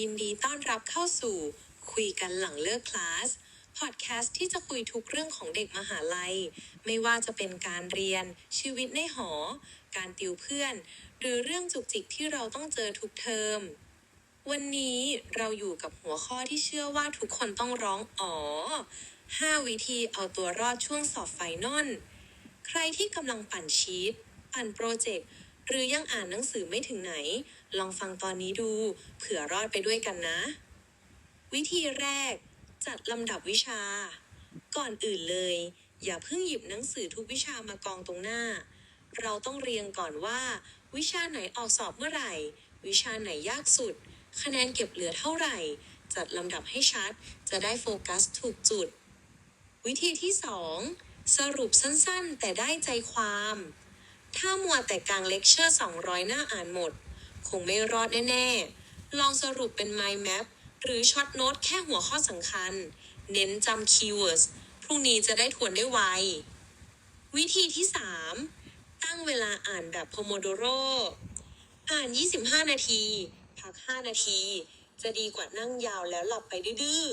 ยินดีต้อนรับเข้าสู่คุยกันหลังเลิกคลาส พอดแคสต์ที่จะคุยทุกเรื่องของเด็กมหาลัย ไม่ว่าจะเป็นการเรียน ชีวิตในหอ การติวเพื่อน หรือเรื่องจุกจิกที่เราต้องเจอทุกเทอม วันนี้เราอยู่กับหัวข้อที่เชื่อว่าทุกคนต้องร้องอ๋อ 5 วิธีเอาตัวรอดช่วงสอบไฟนอล ใครที่กำลังปั่นชีตปั่นโปรเจกต์ หรือยังอ่านหนังสือไม่ถึงไหน ลองฟังตอนนี้ดูเผื่อรอดไปด้วยกันนะ วิธีแรก จัดลำดับวิชา ก่อนอื่นเลย อย่าเพิ่งหยิบหนังสือทุกวิชามากองตรงหน้า เราต้องเรียงก่อนว่า วิชาไหนออกสอบเมื่อไหร่ วิชาไหนยากสุด คะแนนเก็บเหลือเท่าไหร่ จัดลำดับให้ชัด จะได้โฟกัสถูกจุด วิธีที่ 2 สรุปสั้นๆ แต่ได้ใจความ ถ้ามัวแต่กลางเลคเชอร์ 200 หน้าอ่านหมด คงไม่รอดแน่ ๆ ลองสรุปเป็น mind map หรือช็อตโน้ตแค่หัวข้อสำคัญ เน้นจำคีย์เวิร์ดพรุ่งนี้จะได้ทวนได้ไว วิธีที่ 3 ตั้งเวลาอ่านแบบ Pomodoro อ่าน 25 นาที พัก 5 นาที จะดีกว่านั่งยาวแล้วหลับไปดื้อ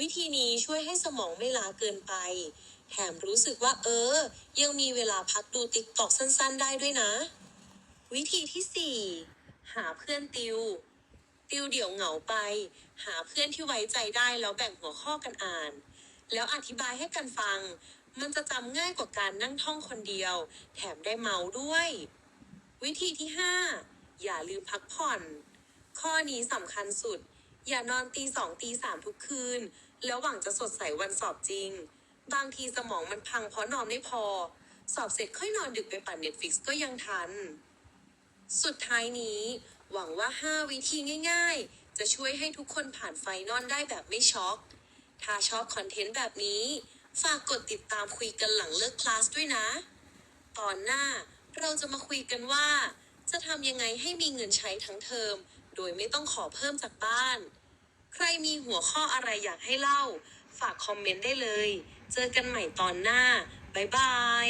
วิธีนี้ช่วยให้สมองไม่ล้าเกินไป แถมรู้สึกว่าเออ ยังมีเวลาพักดูติ๊กตอกสั้นๆ ได้ด้วยนะ วิธีที่ 4 หาเพื่อนติว ติวเดี่ยวเหงาไป หาเพื่อนที่ไว้ใจได้แล้วแบ่งหัวข้อกันอ่าน แล้วอธิบายให้กันฟัง มันจะจำง่ายกว่าการนั่งท่องคนเดียว แถมได้เมาด้วย วิธีที่ 5 อย่าลืมพักผ่อน ข้อนี้สำคัญสุด อย่านอนตีสองตีสามทุกคืน แล้วหวังจะสดใสวันสอบจริง บางทีสมองมันพังเพราะนอนไม่พอ สอบเสร็จค่อยนอนดึกไปปั่นเน็ตฟิกก็ยังทัน สุดท้ายนี้ หวังว่า 5 วิธีง่าย ๆ จะช่วยให้ทุกคนผ่านไฟนอลได้แบบไม่ช็อก ถ้าชอบคอนเทนต์แบบนี้ ฝากกดติดตามคุยกันหลังเลิกคลาสด้วยนะ ตอนหน้าเราจะมาคุยกันว่า จะทำยังไงให้มีเงินใช้ทั้งเทอม โดยไม่ต้องขอเพิ่มจากบ้าน ใครมีหัวข้ออะไรอยากให้เล่า ฝากคอมเมนต์ได้เลย เจอกันใหม่ตอนหน้า บ๊ายบาย